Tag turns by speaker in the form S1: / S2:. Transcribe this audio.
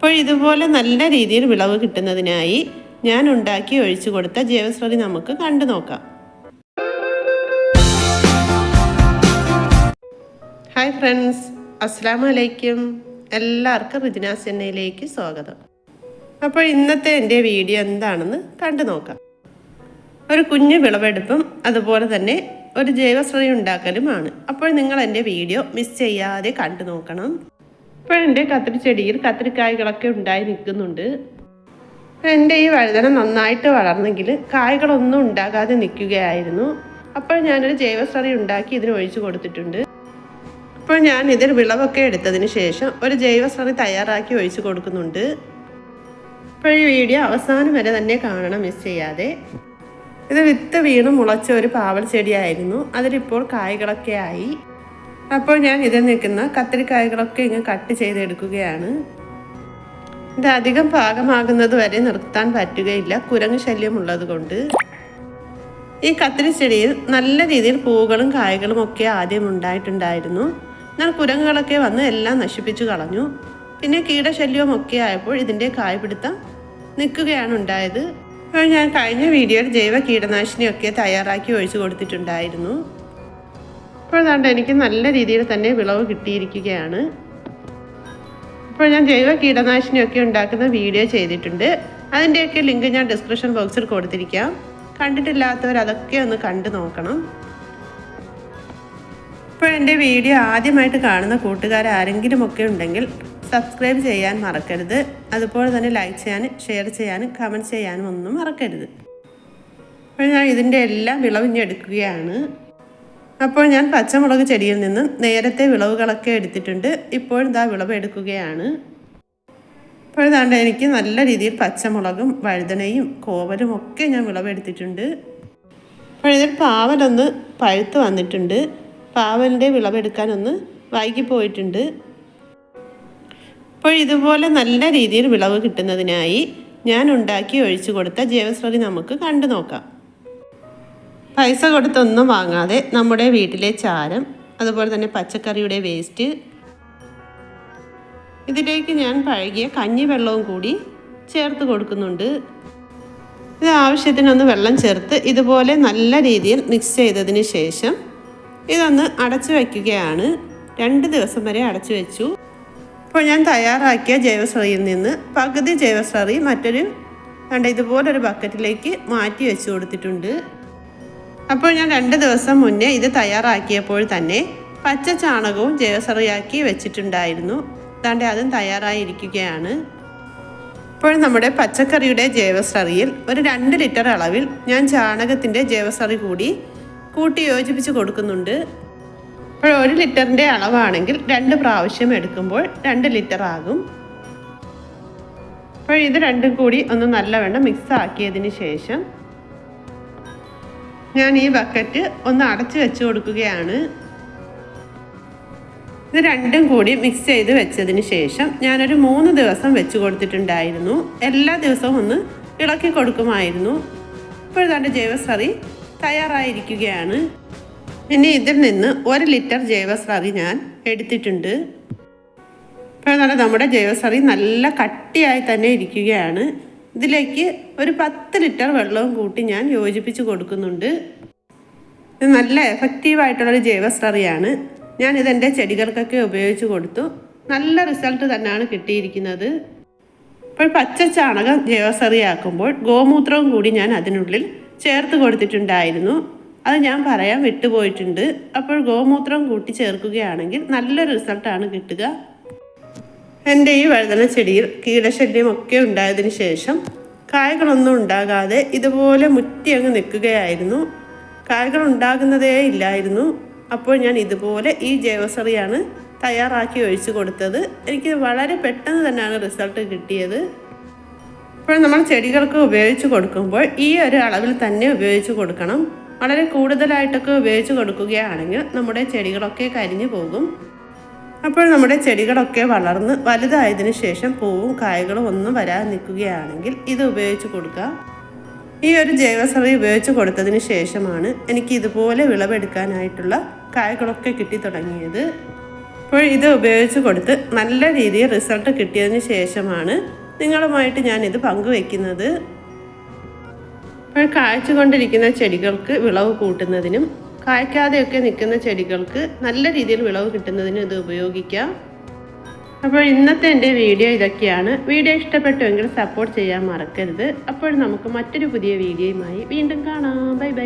S1: അപ്പോൾ ഇതുപോലെ നല്ല രീതിയിൽ വിളവ് കിട്ടുന്നതിനായി ഞാൻ ഉണ്ടാക്കി ഒഴിച്ചു കൊടുത്ത ജൈവസ്രതി നമുക്ക് കണ്ടു നോക്കാം. ഹായ് ഫ്രണ്ട്സ് അസ്സാം വലൈക്കും എല്ലാവർക്കും റിജിനാസ് ചെന്നൈയിലേക്ക് സ്വാഗതം. അപ്പോൾ ഇന്നത്തെ എന്റെ വീഡിയോ എന്താണെന്ന് കണ്ടു നോക്കാം. ഒരു കുഞ്ഞു വിളവെടുപ്പും അതുപോലെ തന്നെ ഒരു ജൈവസ്രതി ഉണ്ടാക്കലുമാണ്. അപ്പോൾ നിങ്ങൾ എന്റെ വീഡിയോ മിസ് ചെയ്യാതെ കണ്ടു നോക്കണം. ഇപ്പോൾ എന്റെ കത്തിരി ചെടിയിൽ കത്തിരിക്കായ്കളൊക്കെ ഉണ്ടായി നിൽക്കുന്നുണ്ട്. എന്റെ ഈ വഴുതന നന്നായിട്ട് വളർന്നെങ്കിൽ കായ്കളൊന്നും ഉണ്ടാകാതെ നിൽക്കുകയായിരുന്നു. അപ്പോൾ ഞാനൊരു ജൈവസറി ഉണ്ടാക്കി ഇതിന് ഒഴിച്ചു കൊടുത്തിട്ടുണ്ട്. അപ്പോൾ ഞാൻ ഇതിൽ വിളവൊക്കെ എടുത്തതിന് ശേഷം ഒരു ജൈവസറി തയ്യാറാക്കി ഒഴിച്ചു കൊടുക്കുന്നുണ്ട്. അപ്പോൾ ഈ വീഡിയോ അവസാനം വരെ തന്നെ കാണണം മിസ് ചെയ്യാതെ. ഇത് വിത്ത് വീണ് മുളച്ച ഒരു പാവൽ ചെടിയായിരുന്നു. അതിലിപ്പോൾ കായ്കളൊക്കെ ആയി. അപ്പോൾ ഞാൻ ഇതിൽ നിൽക്കുന്ന കത്തിരിക്കായകളൊക്കെ ഇങ്ങ് കട്ട് ചെയ്തെടുക്കുകയാണ്. ഇത് അധികം പാകമാകുന്നത് വരെ നിർത്താൻ പറ്റുകയില്ല. കുരങ്ങ് ശല്യം ഉള്ളത് കൊണ്ട്. ഈ കത്തിരി ചെടിയിൽ നല്ല രീതിയിൽ പൂവുകളും കായകളും ഒക്കെ ആദ്യം ഉണ്ടായിട്ടുണ്ടായിരുന്നു. എന്നാൽ കുരങ്ങുകളൊക്കെ വന്ന് എല്ലാം നശിപ്പിച്ചു കളഞ്ഞു. പിന്നെ കീടശല്യവും ഒക്കെ ആയപ്പോൾ ഇതിന്റെ കായ്പിടുത്തം നിൽക്കുകയാണ് ഉണ്ടായത്. അപ്പോൾ ഞാൻ കഴിഞ്ഞ വീഡിയോയിൽ ജൈവ കീടനാശിനിയൊക്കെ തയ്യാറാക്കി ഒഴിച്ചു കൊടുത്തിട്ടുണ്ടായിരുന്നു. അപ്പോൾ അതുകൊണ്ട് എനിക്ക് നല്ല രീതിയിൽ തന്നെ വിളവ് കിട്ടിയിരിക്കുകയാണ്. അപ്പോൾ ഞാൻ ജൈവ കീടനാശിനിയൊക്കെ ഉണ്ടാക്കുന്ന വീഡിയോ ചെയ്തിട്ടുണ്ട്. അതിന്റെയൊക്കെ ലിങ്ക് ഞാൻ ഡിസ്ക്രിപ്ഷൻ ബോക്സിൽ കൊടുത്തിരിക്കാം. കണ്ടിട്ടില്ലാത്തവർ അതൊക്കെ ഒന്ന് കണ്ടു നോക്കണം. ഇപ്പോൾ എന്റെ വീഡിയോ ആദ്യമായിട്ട് കാണുന്ന കൂട്ടുകാർ ആരെങ്കിലും ഒക്കെ ഉണ്ടെങ്കിൽ സബ്സ്ക്രൈബ് ചെയ്യാൻ മറക്കരുത്. അതുപോലെ തന്നെ ലൈക്ക് ചെയ്യാനും ഷെയർ ചെയ്യാനും കമന്റ് ചെയ്യാനും ഒന്നും മറക്കരുത്. അപ്പോൾ ഞാൻ ഇതിന്റെ എല്ലാം വിളവിഞ്ഞെടുക്കുകയാണ് അപ്പോൾ ഞാൻ പച്ചമുളക് ചെടിയിൽ നിന്ന് നേരത്തെ വിളവുകളൊക്കെ എടുത്തിട്ടുണ്ട്. ഇപ്പോഴും ഇതാ വിളവ് എടുക്കുകയാണ്. അപ്പോൾ ഇതാണ്ട് എനിക്ക് നല്ല രീതിയിൽ പച്ചമുളകും വഴുതനയും കോവലും ഒക്കെ ഞാൻ വിളവെടുത്തിട്ടുണ്ട് അപ്പോൾ ഇതിൽ പാവലൊന്ന് പഴുത്ത് വന്നിട്ടുണ്ട്. പാവലിന്റെ വിളവെടുക്കാനൊന്ന് വൈകിപ്പോയിട്ടുണ്ട് അപ്പോൾ ഇതുപോലെ നല്ല രീതിയിൽ വിളവ് കിട്ടുന്നതിനായി ഞാൻ ഉണ്ടാക്കി ഒഴിച്ചു കൊടുത്ത ജൈവസ്രതി നമുക്ക് കണ്ടു നോക്കാം. പൈസ കൊടുത്തൊന്നും വാങ്ങാതെ നമ്മുടെ വീട്ടിലെ ചാരം അതുപോലെ തന്നെ പച്ചക്കറിയുടെ വേസ്റ്റ്. ഇതിലേക്ക് ഞാൻ പഴകിയ കഞ്ഞി വെള്ളവും കൂടി ചേർത്ത് കൊടുക്കുന്നുണ്ട്. ഇത് ആവശ്യത്തിനൊന്ന് വെള്ളം ചേർത്ത് ഇതുപോലെ നല്ല രീതിയിൽ മിക്സ് ചെയ്തതിന് ശേഷം ഇതൊന്ന് അടച്ചു വയ്ക്കുകയാണ്. രണ്ട് ദിവസം വരെ അടച്ചു വെച്ചു. ഇപ്പോൾ ഞാൻ തയ്യാറാക്കിയ ജൈവസ്രറിയിൽ നിന്ന് പകുതി ജൈവസ്രറി മറ്റൊരു കണ്ട ഇതുപോലൊരു ബക്കറ്റിലേക്ക് മാറ്റി വെച്ച് കൊടുത്തിട്ടുണ്ട്. അപ്പോൾ ഞാൻ രണ്ട് ദിവസം മുന്നേ ഇത് തയ്യാറാക്കിയപ്പോൾ തന്നെ പച്ച ചാണകവും ജയസറിയാക്കി വെച്ചിട്ടുണ്ടായിരുന്നു. അതാണ്ട് അതും തയ്യാറായിരിക്കുകയാണ്. ഇപ്പോൾ നമ്മുടെ പച്ചക്കറിയുടെ ജൈവസറിയിൽ ഒരു രണ്ട് ലിറ്റർ അളവിൽ ഞാൻ ചാണകത്തിന്റെ ജൈവസറി കൂടി കൂട്ടി യോജിപ്പിച്ച് കൊടുക്കുന്നുണ്ട്. ഇപ്പോൾ ഒരു ലിറ്ററിന്റെ അളവാണെങ്കിൽ രണ്ട് പ്രാവശ്യം എടുക്കുമ്പോൾ രണ്ട് ലിറ്റർ ആകും. അപ്പോൾ ഇത് രണ്ടും കൂടി ഒന്ന് നല്ലവണ്ണം മിക്സ് ആക്കിയതിന് ശേഷം ഞാൻ ഈ ബക്കറ്റ് ഒന്ന് അടച്ചു വെച്ച് കൊടുക്കുകയാണ്. ഇത് രണ്ടും കൂടി മിക്സ് ചെയ്ത് വെച്ചതിന് ശേഷം ഞാനൊരു മൂന്ന് ദിവസം വെച്ച് കൊടുത്തിട്ടുണ്ടായിരുന്നു. എല്ലാ ദിവസവും ഒന്ന് ഇളക്കി കൊടുക്കുമായിരുന്നു. ഇപ്പോൾ ഇതാണ്ട് ജൈവസ്രറി തയ്യാറായിരിക്കുകയാണ്. ഇനി ഇതിൽ നിന്ന് ഒരു ലിറ്റർ ജൈവസ്രറി ഞാൻ എടുത്തിട്ടുണ്ട്. ഇപ്പോൾ നമ്മുടെ ജൈവസ്രറി നല്ല കട്ടിയായി തന്നെ ഇരിക്കുകയാണ്. ഇതിലേക്ക് ഒരു പത്ത് ലിറ്റർ വെള്ളവും കൂട്ടി ഞാൻ യോജിപ്പിച്ച് കൊടുക്കുന്നുണ്ട്. ഇത് നല്ല എഫക്റ്റീവായിട്ടുള്ളൊരു ജൈവസ്രറിയാണ്. ഞാൻ ഇതെന്റെ ചെടികൾക്കൊക്കെ ഉപയോഗിച്ച് കൊടുത്തു. നല്ല റിസൾട്ട് തന്നെയാണ് കിട്ടിയിരിക്കുന്നത്. ഇപ്പോൾ പച്ച ചാണകം ജൈവസറിയാക്കുമ്പോൾ ഗോമൂത്രവും കൂടി ഞാൻ അതിനുള്ളിൽ ചേർത്ത് കൊടുത്തിട്ടുണ്ടായിരുന്നു. അത് ഞാൻ പറയാൻ വിട്ടുപോയിട്ടുണ്ട്. അപ്പോൾ ഗോമൂത്രം കൂട്ടി ചേർക്കുകയാണെങ്കിൽ നല്ലൊരു റിസൾട്ടാണ് കിട്ടുക. എന്റെ ഈ വഴുതന ചെടിയിൽ കീടശല്യമൊക്കെ ഉണ്ടായതിന് ശേഷം കായകളൊന്നും ഉണ്ടാകാതെ ഇതുപോലെ മുറ്റി അങ്ങ് നിൽക്കുകയായിരുന്നു. കായകൾ ഉണ്ടാകുന്നതേ ഇല്ലായിരുന്നു. അപ്പോൾ ഞാൻ ഇതുപോലെ ഈ ജൈവസറിയാണ് തയ്യാറാക്കി ഒഴിച്ചു കൊടുത്തത്. എനിക്ക് വളരെ പെട്ടെന്ന് തന്നെയാണ് റിസൾട്ട് കിട്ടിയത്. ഇപ്പോൾ നമ്മൾ ചെടികൾക്ക് ഉപയോഗിച്ച് കൊടുക്കുമ്പോൾ ഈ ഒരു അളവിൽ തന്നെ ഉപയോഗിച്ച് കൊടുക്കണം. വളരെ കൂടുതലായിട്ടൊക്കെ ഉപയോഗിച്ച് കൊടുക്കുകയാണെങ്കിൽ നമ്മുടെ ചെടികളൊക്കെ കരിഞ്ഞു പോകും. അപ്പോൾ നമ്മുടെ ചെടികളൊക്കെ വളർന്ന് വലുതായതിനു ശേഷം പൂവും കായകളും ഒന്നും വരാതെ നിൽക്കുകയാണെങ്കിൽ ഇത് ഉപയോഗിച്ച് കൊടുക്കുക. ഈ ഒരു ജൈവസറി ഉപയോഗിച്ച് കൊടുത്തതിന് ശേഷമാണ് എനിക്ക് ഇതുപോലെ വിളവെടുക്കാനായിട്ടുള്ള കായകളൊക്കെ കിട്ടി തുടങ്ങിയത്. അപ്പോൾ ഇത് ഉപയോഗിച്ച് കൊടുത്ത് നല്ല രീതിയിൽ റിസൾട്ട് കിട്ടിയതിന് ശേഷമാണ് നിങ്ങളുമായിട്ട് ഞാൻ ഇത് പങ്കുവെക്കുന്നത്. അപ്പോൾ കായ്ച്ചുകൊണ്ടിരിക്കുന്ന ചെടികൾക്ക് വിളവ് കൂട്ടുന്നതിനും കായ്ക്കാതെയൊക്കെ നിൽക്കുന്ന ചെടികൾക്ക് നല്ല രീതിയിൽ വിളവ് കിട്ടുന്നതിന് ഇത് ഉപയോഗിക്കാം. അപ്പോൾ ഇന്നത്തെ എന്റെ വീഡിയോ ഇതൊക്കെയാണ്. വീഡിയോ ഇഷ്ടപ്പെട്ടുവെങ്കിൽ സപ്പോർട്ട് ചെയ്യാൻ മറക്കരുത്. അപ്പോൾ നമുക്ക് മറ്റൊരു പുതിയ വീഡിയോയുമായി വീണ്ടും കാണാം. Bye bye.